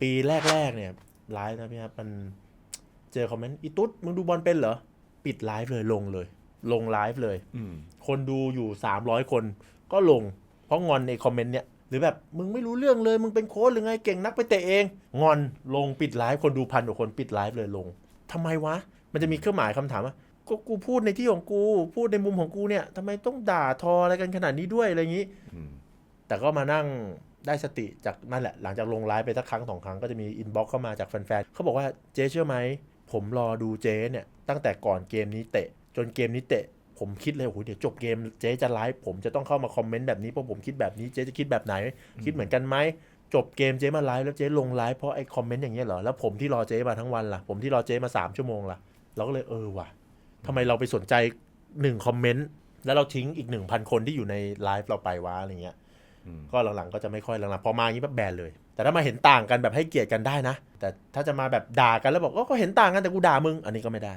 ปีแรกๆเนี่ยไลฟ์นะพี่ครับมันเจอคอมเมนต์อีตุ๊ดมึงดูบอลเป็นเหรอ ปิดไลฟ์เลยลงเลย ลงไลฟ์เลยอืมคนดูอยู่300คน ก็ลง เพราะงอนในคอมเมนต์เนี่ยหรือแบบมึงไม่รู้เรื่องเลย มึงเป็นโค้ชหรือไงเก่งนักไปเตะเอง งอนลงปิดไลฟ์คนดูพันกว่าคนปิดไลฟ์เลยลงทำไมวะ มันจะมีเครื่องหมายคำถามว่าก็กูพูดในที่ของกูพูดในมุมของกูเนี่ยทำไมต้องด่าทออะไรกันขนาดนี้ด้วยอะไรอย่างนี้อืมแต่ก็มานั่ง ได้สติจากนั่นแหละ หลังจากลงไลฟ์ไปสักครั้งสองครั้งก็จะมีอินบ็อกเข้ามาจากแฟนๆเขาบอกว่าเจ๊เชื่อไหม ผมรอดูเจ๊เนี่ย ตั้งแต่ก่อนเกมนี้เตะ จนเกมนี้เตะ ผมคิดเลยโอ้โหเดี๋ยวจบเกมเจ๊จะไลฟ์ผมจะต้องเข้ามาคอมเมนต์แบบนี้เพราะผมคิดแบบนี้เจ๊จะคิดแบบไหน คิดเหมือนกันไหมจบเกมเจ๊มาไลฟ์แล้วเจ๊ลงไลฟ์เพราะไอ้คอมเมนต์อย่างเงี้ยเหรอแล้วผมที่รอเจ๊มาทั้งวันล่ะผมที่รอเจ๊มาสามชั่วโมงล่ะเราก็เลยเออว่ะทำไมเราไปสนใจหนึ่งคอมเมนต์แล้วเราทิ้งอีกหนึ่งพันคนที่อยู่ในไลฟ์เราไปวะอะไรเงี้ย ก็หลังๆก็จะไม่ค่อยหลังๆพอมาอย่างนี้แบบแบนเลย แต่ถ้ามาเห็นต่างกันแบบให้เกียรติกันได้นะ แต่ถ้าจะมาแบบด่ากันแล้วบอกก็ก็เห็นต่างกันแต่กูด่ามึงอันนี้ก็ไม่ได้